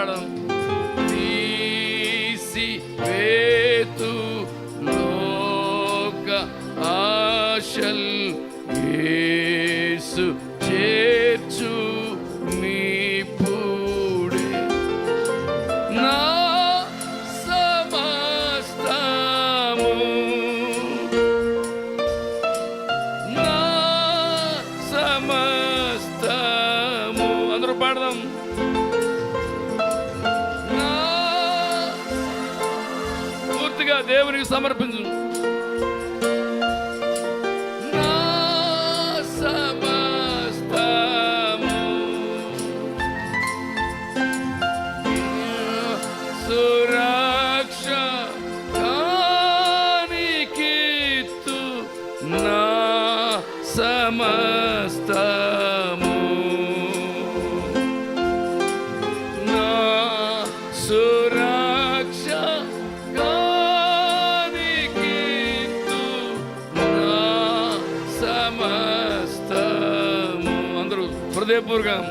అందరూ తీసి వేతు లోక ఆశల్ యేసు చేర్చు మీ పూడే. నా సమస్తము నా సమస్తము. అందరూ పాడదాం. దేవునికి సమర్పించు. నా సమస్తము. అందరూ హృదయపూర్వకం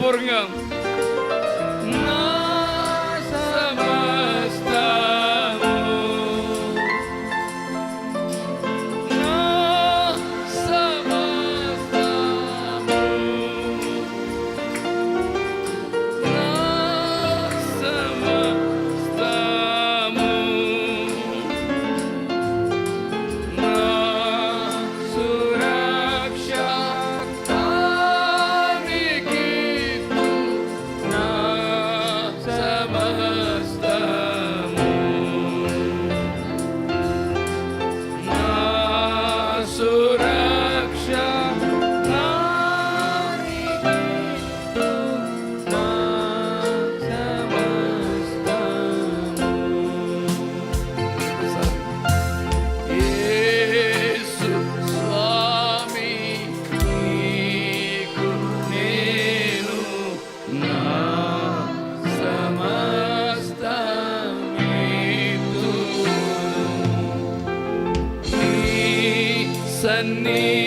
borgum name.